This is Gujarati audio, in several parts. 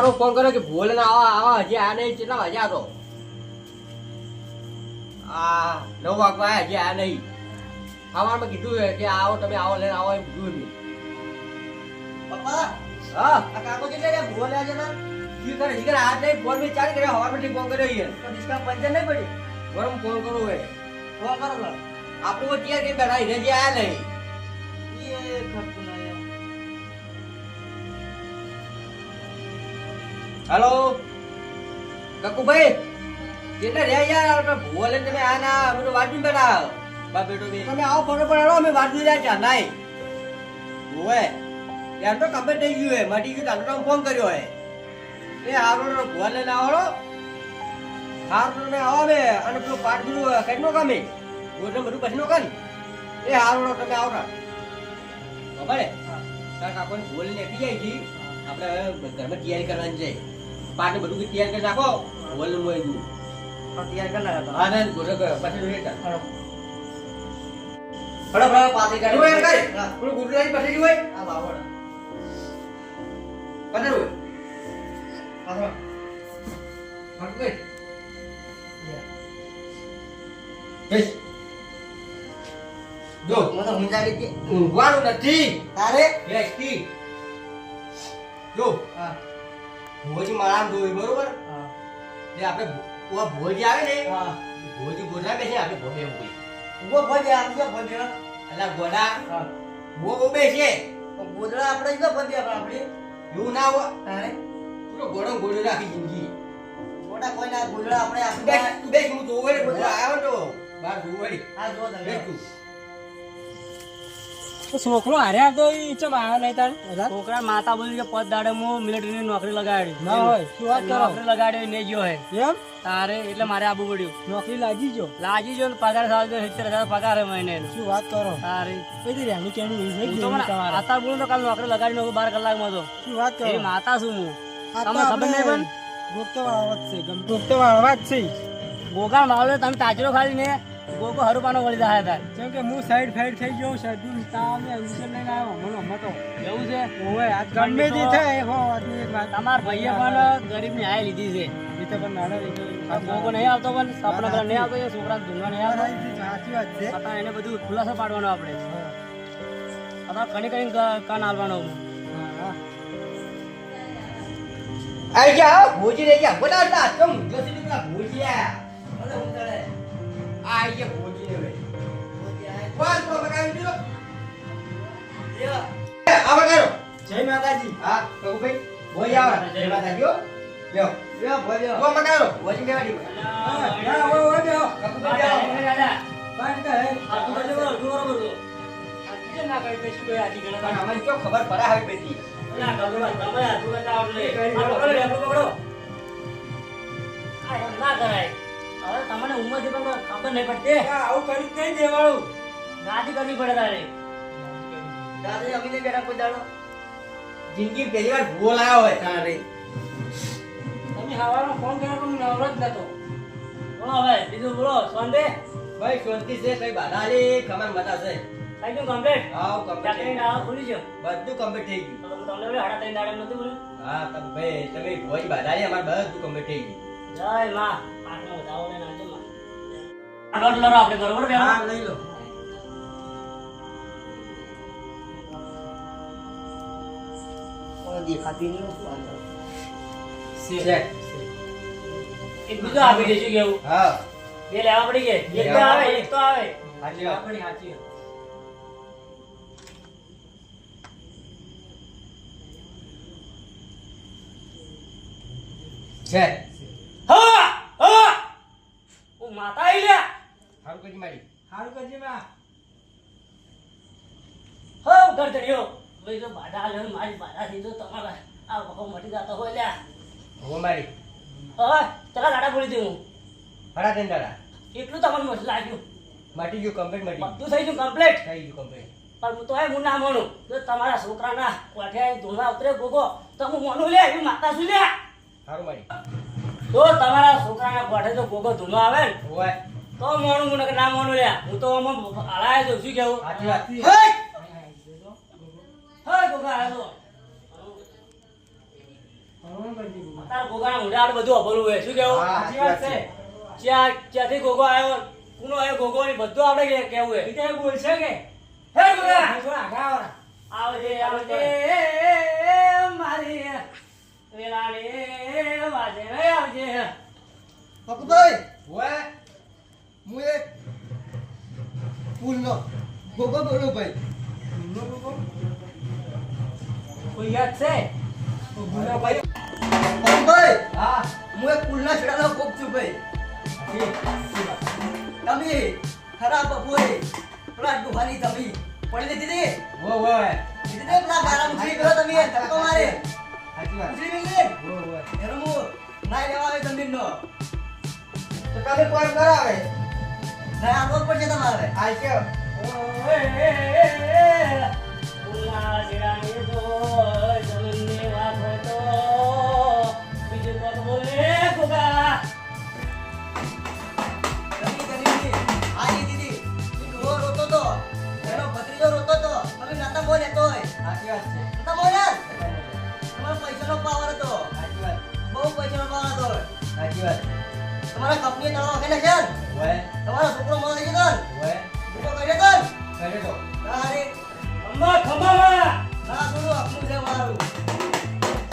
હવારો ફોન કર્યો કે ભૂલ ના આવા આવા હજી આ નહીં કેટલા વાગ્યા તો? આ નવ વાગવા હજી આ નહીં. સવારમાં કીધું કે આવો તમે આવો લઈને આવો એમ કીધું એમ. પપ્પા હા? આ કાકો કેટલે રે ભૂવો લે છે ને? કરે જી કરે આ નહીં ફોન બી ચાલુ કર્યો હવારમાં ફોન કર્યો યાર તો ડિસ્કાઉન્ટ પંચર નહીં પડી. ગરમ ફોન કરું હે ફોન કરો આપણું ત્યાં કઈ બેઠા એને આયા નહીં. હેલો. કકુભાઈ કેટલા રહ્યા યાર? આપણે ભૂવો લઈને તમે આ ના અમે તો વાંચી બેઠા. બા બેટો બી. તમે આવો ફોટો પર આવો અમે વાંચી રહ્યા છે નાઈ ભૂવે યાર તો કમ્પ્લીટ થઈ ગયું હે. મટી ગયું તારો તમે ફોન કર્યો હે? એ હારો ભૂવા લઈને આવો હારો તમે આવો બે અને પેલું પાટ પેલું કઈ નો કામે? ગોઠણ બધું પછી નો કર એ હારો તમે આવો ના. ખબર હે? તારા કાકોને ભૂલ ને પી જાય જી આપણે ઘરમાં તૈયારી કરવાની છે. પાટે બધું તૈયાર કરી નાખો વલ મોય દુ તૈયાર કરી નાખો. હા ના ગોઠણ કર પછી રેટા હળો હળો પાતળી જો એમ કાઢી કર પેલું પછી હોય આ બાવળ પંદર હોય પાછળ. ફટ ગઈ બેસ. જો. મને તો કે ઊંઘવાનું નથી. તારે? જો. હા. ભોજી મારામ ધોઈ બરોબર? જે આપણે ઓવા ભોજી આવે ને હા. ભોજી ગોડા બેસે આપણે ભોગે એમ કોઈ ઊભો ભજે આમ જો ભજે. એટલે ગોડા હા. ભો બહુ બેસે ગોદડા આપણે જો ભજે આપણે એવું ના હોય. તારે પૂરો ગોડો ગોડો રાખી જિંદગી. ગોડા કોઈ ના ગોદડા આપણે બેસ આપણે બેસ હું જોવે ને બધું આવ્યો તો. બાર જોવે આ જો બેસ તું તો. છોકરો હારે આવતો ચમ આવ્યો નહીં તાર? છોકરા માતા બોલી કે પદ દાડે હું મિલિટરી ની નોકરી લગાડી. ના હોય. શું વાત કરો? નોકરી લગાડી નહીં ગયો હે. એમ? તારે એટલે મારે આબુ પડ્યું. નોકરી લાગી જો લાજી જો પગાર સાલ જો સિત્તેર હજાર પગાર હે મહિને શું વાત કરો? તારે. કઈ રેણી કેણી છે તો મને આતા બોલું તો કાલ નોકરી લગાડી નોકરી બાર કલાકમાં તો. શું વાત કરો? માતા શું હું? તમને ખબર નહીં પણ? ગોગતો વાળવા જ છે ગોગતો વાળવા જ છે. ગોગા માવલે તમે તાજરો ખાલી ને ગોગો હરુપાનો વળી જાય તાર. કેમ કે હું સાઈડ ફાઈડ થઈ ગયો શરદી તાવને અંજલ લઈને આવ્યો. હમણો મતો. એવું છે? ઓવે આ ગમે દી થાય. હો આદમી એક વાત. તમાર ભાઈએ પણ ગરીબની આય લીધી છે. નીતે પણ નાડો લીધો ગોગો નહીં આવતો પણ સપના પર નહીં આવતો છોકરા ધૂંગા નહીં આવતો. સાચી વાત છે. હતા એને બધું ખુલાસો પાડવાનો આપણે. હતા કણી કણી કાન હાલવાનો આવી ગયા ભોજી રહી ગયા. બોલા તો મુગલો સીધી પેલા ભોજી આ બોલા ઉતરે. ઊંઝાડે આઈ જા ભોજી ને ભાઈ ભોજી કોણ તો બગાવી દીધો લ્યો આ બગાડો જય માતાજી હા કબુ ભાઈ ભોજી આવા જય માતા જો લ્યો લ્યો ભજ્યો કો મગાડો ભોજી બેવાડી હા, હા, ઓય, ઓય, બેહો. કબુ ભાઈ આવો પાંચ કા હે. પણ અમને ક્યો ખબર પડે હવે બેટી તમને ઉંમર છે પણ ખબર નહીં પડતી. આવું કરી જ નહીં દેવાળું. દાદી કરવી પડે તારે. દાદી અમીને બેઠા કોઈ દાડો? જિંદગી પહેલી વાર ભૂલ આવ્યો હોય તારે. તમે હવાનો ફોન કર્યો પણ નવરો જ નતો. બોલો હવે બીજું બોલો સોંદે ભાઈ શાંતિ છે કઈ બાધા આલી? ખબર મતા છે. થઈ ગયું કમ્પ્લીટ હા કમ્પ્લીટ ચાકરી ના ભૂલી ગયો. બધું કમ્પ્લીટ થઈ ગયું. તો તમને બોલે હાડા ત્રણ દાડે નતું બોલ્યું? હા તમે ભાઈ તમે ભોજ બાધા આલી અમાર બધું કમ્પ્લીટ થઈ ગયું. જય માં. આટલો વધાવો ને નાચો માં આ દોઢ આપણે બરોબર બે હા લઈ લો. દેખાતી નહીં એક બીજો આપી દઈશું કેવું? હા. બે લેવા પડી એક તો આવે એક તો આવે. આપણી છે હા હા હું માતા આઈ લ્યા હારું કરી મારી. હારું કરજે માં. હો ગરદડિયો ભાઈ જો બાધા લે મારી બાધા થી જો તમારા આ વખો મટી જતો હોય લ્યા. હો મારી. હવે ચલા ગાડા બોલી દઉં ભરા તેન દાડા. એટલું તમને મસ્ત લાગ્યું. માટી ગયું કમ્પ્લીટ માટી બધું થઈ ગયું કમ્પ્લીટ થઈ ગયું કમ્પ્લીટ પણ હું તો એ હું ના માનું. જો તમારા છોકરાના કોઠે ધોળા ઉતરે ગોગો તો હું માનું લે એ માતા શું લે હારું મારી. જો તમારા છોકરાના કોઠે જો ગોગો ધૂનો આવે ને હોય તો મોણું મને કે ના મોણું લે હું તો આમાં હલાય જો શું કેવું સાચી વાત હે! ગોગા તારા આડે બધું અભલું હોય શું કેવું સાચી વાત છે. ક્યાં ક્યાંથી ગોગો આવ્યો કુનો આવ્યો ગોગો ને બધું આપણે કેવું હે બીજા બોલ છે કે. હે ગોગા! જો આગા આવરા. આવજે આવજે. ઓય હતી પેલા ગારા મુઠી ગયો તમે ધક્કો મારે. મુઠી મિલી ઓ ઓય એનો હું નાઈ લેવા આવે જમીનનો. તો તમે કોણ કરાવે નાઈ આપવો પડશે તમારે આ કે તો જમીનની વાત હોય તો બીજું કોક બોલે ગોગા ગમી ગમી દીદી. રોતો તો. એનો ભત્રીજો રોતો તો. તમે નતા બોલે તોય. સાચી વાત છે પૈસાનો પાવર હતો પૈસાનો પાવર હતો સાચી કંપની તળાવ વખે છે તમારો છોકરો તો છે મારું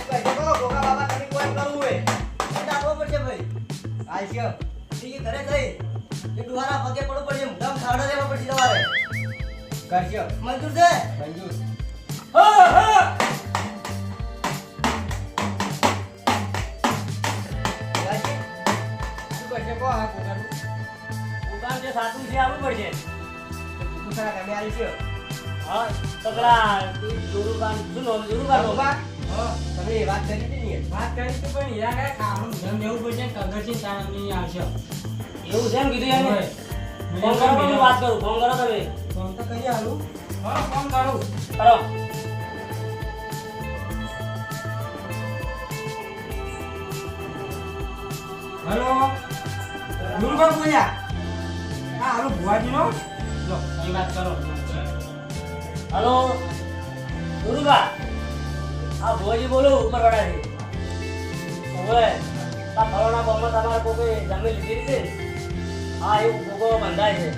કઈ તો કરવું હે એટલે પડશે ભાઈ આ કે ઈ ઘરે થઈ એ ડુહાના પગે પડવું પડશે ધમ ખાડા લેવા પડશે તમારે કરજો મંજૂર છે? તું તમે વાત કરી વાત કરી હતી પણ હીરા એવું છે એમ કીધું એને ફોન કરો વાત કરું ફોન કરો તમે ફોન તો કરી આલું હા ફોન કરું કરો હેલો ગુરુભાઈ બોલ્યા હા, હાલો. ભુવાજીનો લો અહીં વાત કરો હલો ગુરુબા આ ભોજી બોલું ઉપરવાડાથી હવે આ ફળોના બોમાં તમારે કોઈ જમીન લીધી છે હા એવું ભોગો બંધાય છે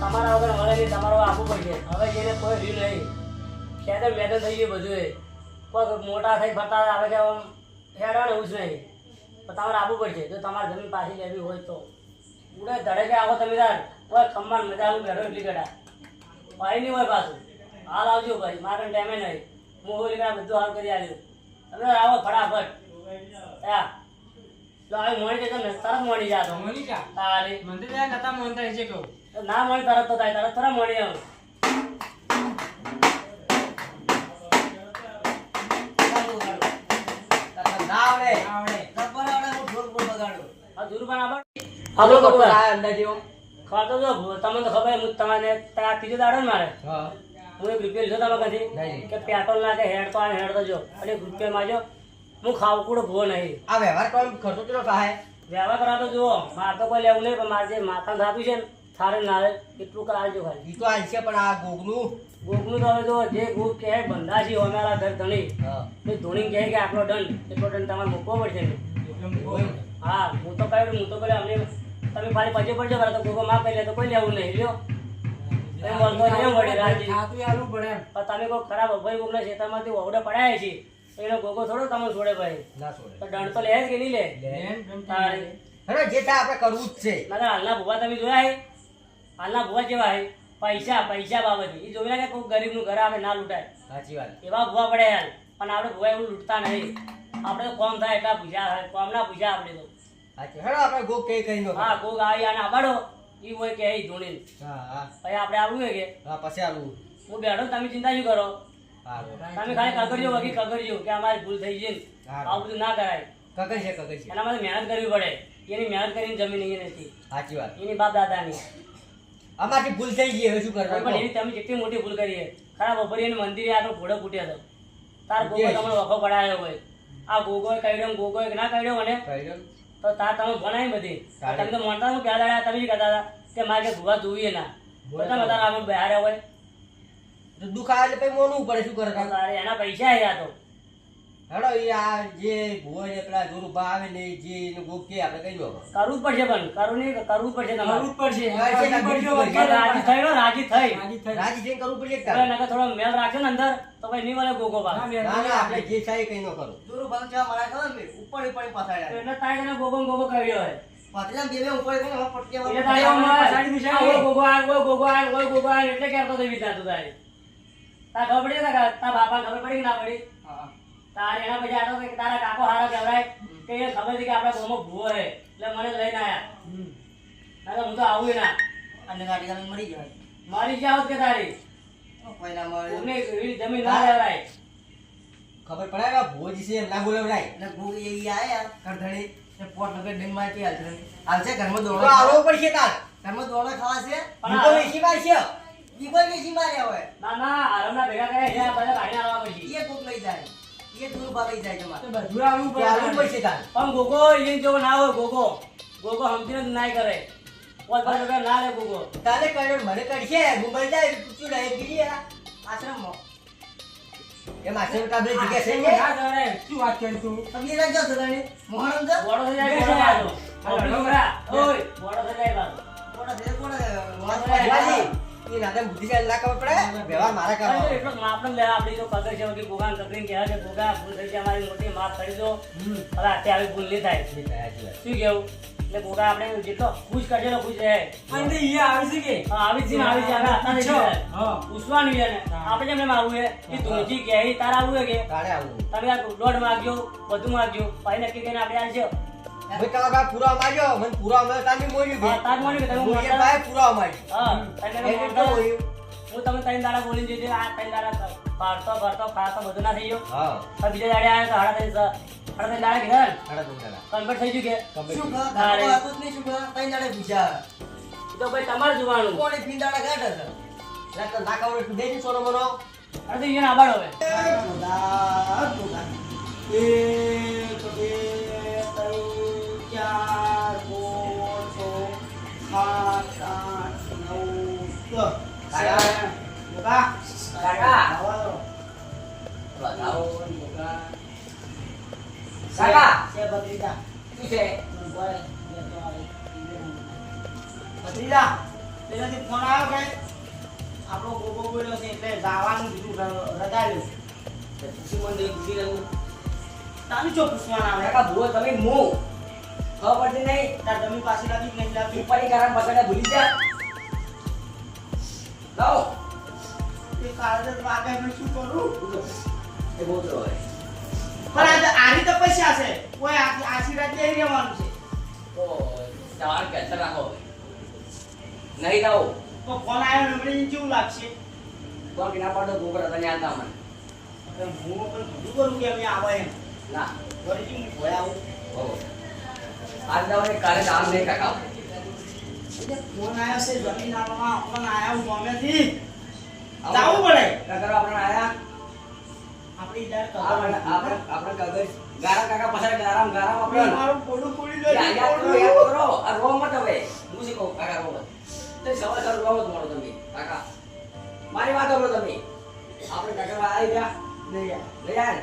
તમારા વગર મળે નહીં, તમારો આપવું પડશે હવે જેને કોઈ રહ્યું નહીં ખેતર મેદાન થઈ ગયું બધું પગ મોટા થઈ ફરતા આવે છે હેરાન એવું જ નહીં. પણ તમારે આપવું પડશે જો તમારે જમીન પાછી લેવી હોય તો. ઉડે ધડકે આવો તમે તાર. કોઈ ખમ્માન મજા આવું બેઠો એટલી ગડા ભાઈ નહીં હોય પાછું. હાલ આવજો ભાઈ, મારે ટાઈમે નહીં. હું કાંઈ બધું હાલ કરી આવ્યું તમે આવો ફટાફટ. હા આવી મોડી જતો ને તરત મોડી જાતો મળી જા? તારે. મંદિર તો ત્યાં નતા મોનતા છે કહું. ના મળી તરત તો થાય તરત થોડા મળી આવું. જો તમને તો ખબર હું તમારે આ ત્રીજો દાડો ને મારે. હા. એક રૂપિયા લીધો તમારા નહીં. કે પેટ્રોલ ના કે હેડ તો હેડ તો જો. અને રૂપિયા માં માજો હું ખાવકુડો ભો નહીં. આ વ્યવહાર કરવાનો ખર્ચો કેટલો થાય વ્યવહાર કરા તો જુઓ માર તો કોઈ લેવું નહીં પણ મારે જે માથા થતું છે ને થારે ના એટલું કરાવજો ખાલી. ઈ તો આ છે પણ આ ગોગનું? ગોગનું તો હવે જો જે ગોક કહે છે અમારા ઘર ધણી. એ ધોણી કહે કે આટલો દંડ એટલો દંડ તમારે મૂકવો પડશે હા હું તો કહ્યું હું તો કહ્યું અમને તમે પાછી પછી પડજો તો ગોગો કરી લે તો કોઈ લેવું નહીં લ્યો. તમે કોઈ ખરાબ અભય ગોગના ખેતરમાંથી ઓવડે પડાય છે. એનો ગોગો થોડો તમે છોડે ભાઈ. ના છોડે. તો દંડ તો લે જ કે નહીં લે. હવે જે થાય આપણે કરવું જ છે. મારા હાલના ભૂવા તમે જોયા હે? હાલના ભૂવા જેવા હે? પૈસા પૈસા બાબતે. એ જોઈ કે કોઈ ગરીબનું ઘર આવે ના લૂંટાય. સાચી વાત. એવા ભૂવા પડે યાર પણ આપણે ભૂવા એવું લૂંટતા નહીં. આપણે તો કોમ થાય એટલા ભૂજા થાય કોમ ના પૂછ્યા આપણે તો. સાચી હેડો આપણે ગોગ કઈ કઈ નો હા ગોગ આવી આને આબાડો. ઈ હોય કે એ ધોણી હા હા. પછી આપણે આવવું હોય કે? હા પછી આવું. હું બેઠો તમે ચિંતા શું કરો? તમે ખાલી કગરજો વગી કગરજો કે અમારી ભૂલ થઈ. હા. આવું બધું ના કરાય. કગર છે કગર છે એના માટે મહેનત કરવી પડે. એની મહેનત કરીને જમીન એ નથી સાચી વાત. એની બાપ દાદાની. અમારી ભૂલ થઈ ગઈ હવે શું પણ એની તમે કેટલી મોટી ભૂલ કરી છે. ખરાબ બપોરી એને મંદિરે આગળ ઘોડો ફૂટ્યો હતો. તાર ગોગો. તમને વખો પડાયો હોય. આ ગોગો કઈડ્યો ને ગોગો ના કઈડ્યો મને? કહ્યું? તો તાર તમે ભણાય બધી. તમે તો મોટા હું પહેલા તમે કહેતા હતા કે મારે ભૂવા જોઈએ ના. બધા બધા આમ બહાર હોય. તો દુઃખ આવે એટલે પછી મોનું પડે શું કરે તારે એના પૈસા આવ્યા તો. હેડો એ આ જે ભોય ને પેલા જોરુભા આવે ને જે એનું ગોપ કે આપણે કહી દો કરવું પડશે પણ કરવું નહીં કરવું પડશે કરવું પડશે. રાજી થઈ રાજી થઈ. રાજી થઈ. થઈને કરવું પડશે હવે નકર થોડો મેલ રાખ્યો ને અંદર તો ભાઈ નહીં મળે ગોગો બા ના, ના ના આપણે જે થાય કઈ ન કરું. દૂર ભાગ ચા મારા ખબર ને ઉપર ઉપર પથાડ્યા એટલે તારે તને ગોગો ગોગો કર્યો હોય. પથરા બે બે ઉપર એટલે તારે એમ મળે, સાડી બી આ ઓય ગોગો આ, ઓય ગોગો આ, ઓય ગોગો આ એટલે કહેતો હતો એવી રીતના તું ખબર પડી તારા તારા બાપા ખબર પડી કે ના પડી? હા. તારે એના પછી આતો કે તારા કાકો હારો કહેવાય કે એ ખબર છે કે આપણા ગામમાં ભૂવો છે એટલે મને લઈને આયા. ના તો હું તો આવું ના અને ગાડી તમે મરી જાય મારી જાવ કે તારી? પહેલા મળે. તમને જમીન ના લેવાય ખબર પડે કે ભુવજી છે એમ ના બોલાવડાય એટલે ભૂખ એ આયા કરધણી. ને પોટ નગર ડીમમાં કે હાલ છે ઘરમાં તો દોડો આવવો પડશે તાર. ઘરમાં દોડો ખાવા છે? પણ તો આ- વેચી ની સીમા કોઈ હોય. ના ના આરામના ભેગા કરે એટલે બધા કાઢી આવવા પછી એ કોક લઈ જાય. એ દૂર લઈ જાય તો બધું આવું પડે. આવું પડે તાર. પણ ગોગો એને જેવો ના હોય ગોગો. ગોગો સમજીને ના કરે. પોત પાંચ રૂપિયા ના લે ગોગો. તારે કર્યો મને કરશે મુંબઈ જાય પૂછ્યું રહે ગીરી આશ્રમમાં. એમ આશ્રમ કાબરે જગ્યા છે ને? ના કરે. શું વાત કરી તું? તમે એ રાખજો ધણી મોહરમ છે બોડો થઈ જાય કે આજો ઓય ઓય બોડો થઈ જાય પાછો. કોણ છે કોણ છે? વાત ભુવાજી, એ નાના બુદ્ધિશાળી ના ખબર પડે? વ્યવહાર મારા કરવા એટલો આપણે લે આપણી તો પગાર છે કે ભૂલ થઈ છે અમારી મોટી માફ કરી દો. હવે અત્યારે આવી ભૂલ નહીં થાય. શું કેવું? એટલે ગોગા આપણે જેટલો ખુશ કરશે એટલો ખુશ રહે. અને ઈ છે કે? આવી છે આવી છે. હવે છે. પૂછવાનું છે આપણે જેમ એમ છે? કે તુલસી કે તારે આવવું છે કે? તારે આવું. તમે આ દોઢ માગ્યો બધું માગ્યો પછી નક્કી કરીને આપણે આવજો મેં કાકા ભાઈ પુરાવા માંગ્યો મને તાર બી મોડ્યું હા, તાર મોડ્યું કે તમે એ ભાઈ પુરાવા માંગ્યો હા લોકો તો. હું તમે ત્રણ દાડા બોલીને જજો આ ત્રણ દાડા ભારતો ભરતો ખાતો બધું ના થઈ ગયો હા હવે બીજા દાડે આવ્યો તો હાડા ત્રણ સાડા ત્રણ દાડા કીધા સાડા ત્રણ દાડા. કન્વર્ટ થઈ ગયું કે શું. કહો? ધાબો હતું જ નહીં, શું કહો? ત્રણ દાડે પૂછ્યા. એ તો ભાઈ તમારે જોવાનું કોણે ભીંડાડા કાઢે છે? ના તો ના તું દેજે સોનો મોનો અરે તો એને આબાડ હવે ખોદા, ખોદા. એક, સાત, આઠ, નવ. કાકા. મોટા. કાકા. બતાવો. મોટા. કાકા. છે ભત્રીજા. શું છે બોલ, બે તો આવે. ભત્રીજા, પેલાથી ફોન આવ્યો કે આપણો ગોગો બોલ્યો છે એટલે જવાનું કીધું ર- રજાયું શું મને પૂછી રહ્યું તારું જો પૂછવાના કાકા ભૂવો તમે મુ ખબર પડતી નહીં તાર જમીન પાસે લાગી કે નહીં લાગી કારણ પકડે ભૂલી જા. લાવો. તે કાળે વાગે મેં શું કરું? એ બહુ તો હોય. પણ આજે આરી તો પૈસા છે. કોઈ આશીર્વાદ લઈ રહેવાનું છે. તો તમારે કેન્સર રાખો નહીં લાવો. તો ફોન આવ્યો ને કેવું લાગશે? કોણ કે ના પાડો ગોગડા તને આલતા મને. હું પણ કીધું કરું કે અમે આવે એમ? ના. ફરીથી હું ભોય આવું આજ દાવાને કાલે દામ નહીં કાકા ફોન આવ્યો છે જમીન આપવામાં આપણને આવ્યા હું ગમેથી. જાવું પડે. કાકા આપણે આયા. આપણી આપણે આપણે આપણે કાગળ ગારા કાકા પાછળ ગારામ ગારામ આપણે. મારું પોડું પોડી જાય યાદ કરો યાદ કરો. આ રો મત હવે. હું શી કહું કાકા રો મત તે સવાર સવાર રો મત મારો તમે કાકા. મારી વાત સાંભળો તમે. આપણે કાકા આવી ગયા. નહીં યાર. આય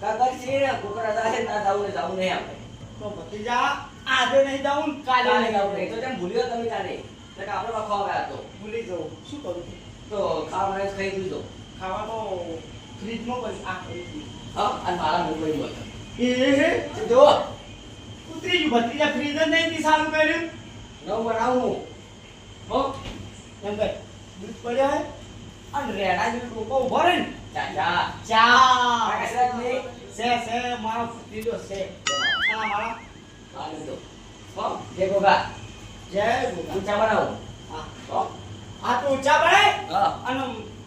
કાકા છે ને કુકરા દાસે ના જાવું ને જાવું નહીં આપણે. તો ભત્રીજા આજે નહીં જાઉં ને કાલે નહીં જાઉં તો તેમ ભૂલ્યો તમે કાલે. એટલે આપણે પાછો આવ્યા તો ભૂલી જવું શું કરું? તો ખાવાનું ખાઈ દીધો ખાવાનો ફ્રીજમાં કરી આ કરી દીધું. હા અને મારા મોબાઈલમાં એ જો. ઉતરી ગયું ભત્રીજા ફ્રીજ જ નહીં સારું કર્યું. નવ બનાવું. હો. એમ કે દૂધ પડ્યા હે? અને રેડા જેવું ટોકો ઊભો રહે ને. ચા ચા નહીં? છે છે મારો દીદો છે. આ મારા. હા લીધો હો જે ગોગા જય ગોગા હું ચા બનાવું. હા. આ તો ઊંચા પડે હા. અને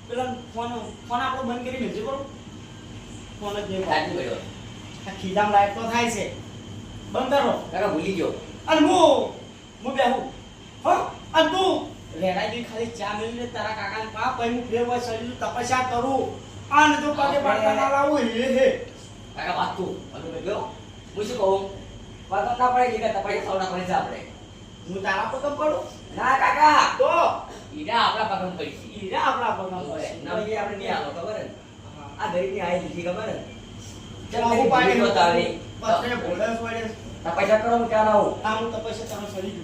પેલા ફોન ફોન આપણો બંધ કરી મેળજો કરો? ફોન જ નહીં સાચું કર્યો આ ખીજામ લાયક તો થાય છે. બંધ કરો. કાકા ભૂલી ગયો. અને હું હું બેહું. હો? અને તું? રેડાજી ખાલી ચા મેળવીને તારા કાકાને પા પછી હું બે વર્ષ શરીર તપસ્યા કરું. અને તો પગે પાડતા ના લાવું. હે હે. કાકા વાત તું મેં ગયો હું શું કહું? વાત ના પડે કે તપાઈ સૌ ના પડે છે આપણે. હું તારા પગમ પડું ના કાકા. તો? ઈડા આપણા પગમ પડી છે હીરા આપણા પગમ પડે નવી આપણે નહીં આવો ખબર હે ને? આ ગરીબની આઈ દીધી ખબર? હે ને? આવું પાડે બીડી બતાવી. પત્રે ભોળે પડે આ પૈસા કરો હું ક્યાં આવું. આ હું તપસ્યા તારો સરી